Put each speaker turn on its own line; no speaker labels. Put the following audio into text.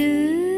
ดื้อ